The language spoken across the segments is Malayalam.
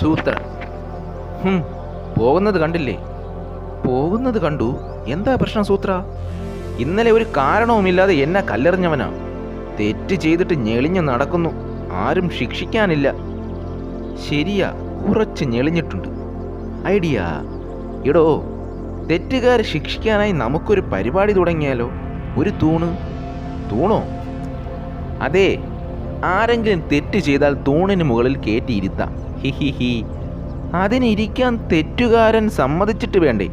സൂത്രൻ ഹും, പോകുന്നത് കണ്ടില്ലേ? പോകുന്നത് കണ്ടു. എന്താ പ്രശ്നം സൂത്ര? ഇന്നലെ ഒരു കാരണവുമില്ലാതെ എന്നെ കല്ലെറിഞ്ഞവനാ. തെറ്റ് ചെയ്തിട്ട് ഞെളിഞ്ഞു നടക്കുന്നു. ആരും ശിക്ഷിക്കാനില്ല. ശരിയാ കുറച്ച് ഞെളിഞ്ഞിട്ടുണ്ട്. ഐഡിയ. എടോ തെറ്റുകാരെ ശിക്ഷിക്കാനായി നമുക്കൊരു പരിപാടി തുടങ്ങിയാലോ? ഒരു തൂണ്. തൂണോ? അതെ ആരെങ്കിലും തെറ്റ് ചെയ്താൽ തൂണിന് മുകളിൽ കയറ്റിയിരുത്താം ഹി ഹി ഹി. അതിനിരിക്കാൻ തെറ്റുകാരൻ സമ്മതിച്ചിട്ട് വേണ്ടേ?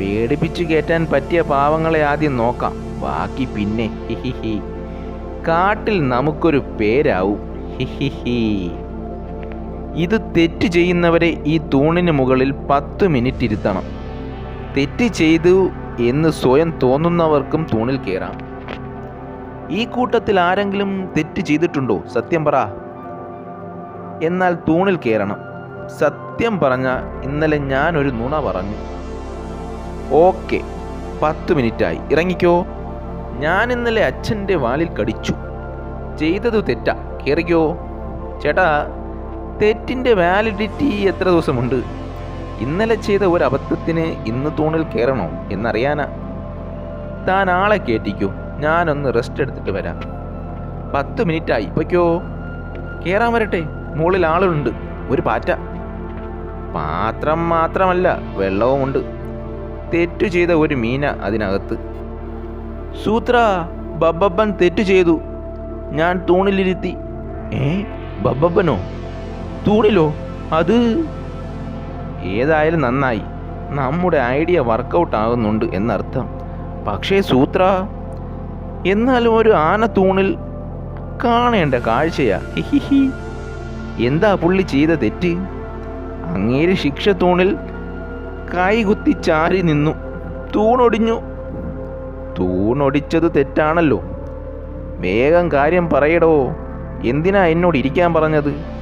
പേടിപ്പിച്ചു കയറ്റാൻ പറ്റിയ പാവങ്ങളെ ആദ്യം നോക്കാം. ബാക്കി പിന്നെ ഹി ഹി ഹി. കാട്ടിൽ നമുക്കൊരു പേരാവും. ഹി ഹി ഹി. ഇത് തെറ്റ് ചെയ്യുന്നവരെ ഈ തൂണിന് മുകളിൽ പത്ത് മിനിറ്റ് ഇരുത്തണം തെറ്റ് ചെയ്തു എന്ന് സ്വയം തോന്നുന്നവർക്കും തൂണിൽ കയറാം ഈ കൂട്ടത്തിൽ ആരെങ്കിലും തെറ്റ് ചെയ്തിട്ടുണ്ടോ? സത്യം പറ. എന്നാൽ തൂണിൽ കയറണം സത്യം പറഞ്ഞ ഇന്നലെ ഞാൻ ഒരു നുണ പറഞ്ഞു. ഓക്കെ പത്ത് മിനിറ്റായി. ഇറങ്ങിക്കോ. ഞാൻ ഇന്നലെ അച്ഛന്റെ വാലിൽ കടിച്ചു. ചെയ്തത് തെറ്റാ. കയറിക്കോ ചേട്ടാ തെറ്റിന്റെ വാലിഡിറ്റി എത്ര ദിവസമുണ്ട്? ഇന്നലെ ചെയ്ത ഒരു അബദ്ധത്തിന് ഇന്ന് തൂണിൽ കയറണോ എന്നറിയാനാ. താൻ ആളെ കയറ്റിക്കോ ഞാനൊന്ന് റെസ്റ്റ് എടുത്തിട്ട് വരാം. പത്ത് മിനിറ്റായി. ഇപ്പോയ്ക്കോ കയറാൻ വരട്ടെ. മുകളിൽ ആളുണ്ട്. ഒരു പാറ്റ. പാത്രം മാത്രമല്ല വെള്ളവുമുണ്ട് തെറ്റു ചെയ്ത ഒരു മീന അതിനകത്ത്. സൂത്ര ബബ്ബൻ തെറ്റു ചെയ്തു. ഞാൻ തൂണിലിരുത്തി. ഏ ബബ്ബനോ തൂണിലോ? അത്? ഏതായാലും നന്നായി. നമ്മുടെ ഐഡിയ വർക്കൗട്ട് ആകുന്നുണ്ട് എന്നർത്ഥം. പക്ഷേ സൂത്ര എന്നാലും ഒരു ആന തൂണിൽ കാണേണ്ട കാഴ്ചയാ. ഹിഹിഹി. എന്താ പുള്ളി ചെയ്ത തെറ്റ്? അങ്ങേര് ശിക്ഷ തൂണിൽ കൈകുത്തി ചാരി നിന്നു. തൂണൊടിഞ്ഞു. തൂണൊടിച്ചത് തെറ്റാണല്ലോ. വേഗം കാര്യം പറയടോ. എന്തിനാ എന്നോട് ഇരിക്കാൻ പറഞ്ഞത്?